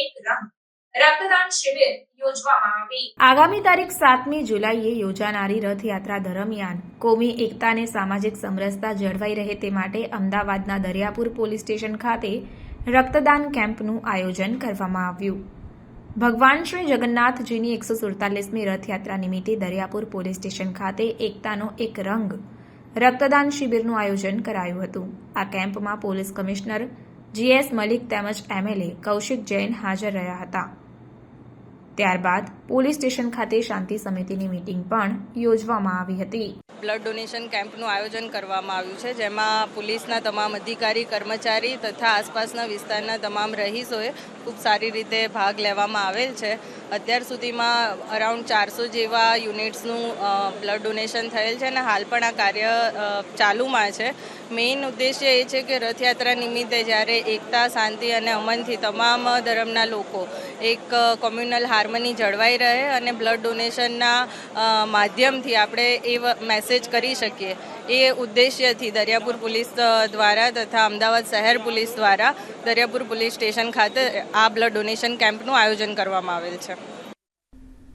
એક રંગ રક્તદાન શિબિર યોજવામાં આવી. આગામી તારીખ સાતમી જુલાઈએ યોજાનારી રથયાત્રા દરમિયાન કોમી એકતાને સામાજિક સમરસતા જળવાઈ રહે તે માટે અમદાવાદના દરિયાપુર પોલીસ સ્ટેશન ખાતે રક્તદાન કેમ્પનું આયોજન કરવામાં આવ્યું. ભગવાન શ્રી જગન્નાથજીની એકસો સુડતાલીસમી રથયાત્રા નિમિત્તે દરિયાપુર પોલીસ સ્ટેશન ખાતે એકતાનો એક રંગ રક્તદાન શિબિરનું આયોજન કરાયું હતું. આ કેમ્પમાં પોલીસ કમિશનર જીએસ મલિક તેમજ એમએલએ કૌશિક જૈન હાજર રહ્યા હતા. ત્યારબાદ પોલીસ સ્ટેશન ખાતે શાંતિ સમિતિની મીટિંગ પણ યોજવામાં આવી હતી. બ્લડ ડોનેશન કેમ્પનું આયોજન કરવામાં આવ્યું છે, જેમાં પોલીસના તમામ અધિકારી, કર્મચારી તથા આસપાસના વિસ્તારના તમામ રહીશોએ ખૂબ સારી રીતે ભાગ લેવામાં આવેલ છે. અત્યાર સુધીમાં અરાઉન્ડ ચારસો જેવા યુનિટ્સનું બ્લડ ડોનેશન થયેલ છે અને હાલ પણ આ કાર્ય ચાલુમાં છે. મેઇન ઉદ્દેશ્ય એ છે કે રથયાત્રા નિમિત્તે જ્યારે એકતા, શાંતિ અને અમનથી તમામ ધર્મના લોકો એક કોમ્યુનલ હાર્મની જળવાઈ રહે અને બ્લડ ડોનેશનના માધ્યમથી આપણે એ વ- મેસેજ કરી શકીએ. એ ઉદ્દેશ્યથી દરિયાપુર પોલીસ દ્વારા તથા અમદાવાદ શહેર પોલીસ દ્વારા દરિયાપુર પોલીસ સ્ટેશન ખાતે આ બ્લડ ડોનેશન કેમ્પનું આયોજન કરવામાં આવેલ છે.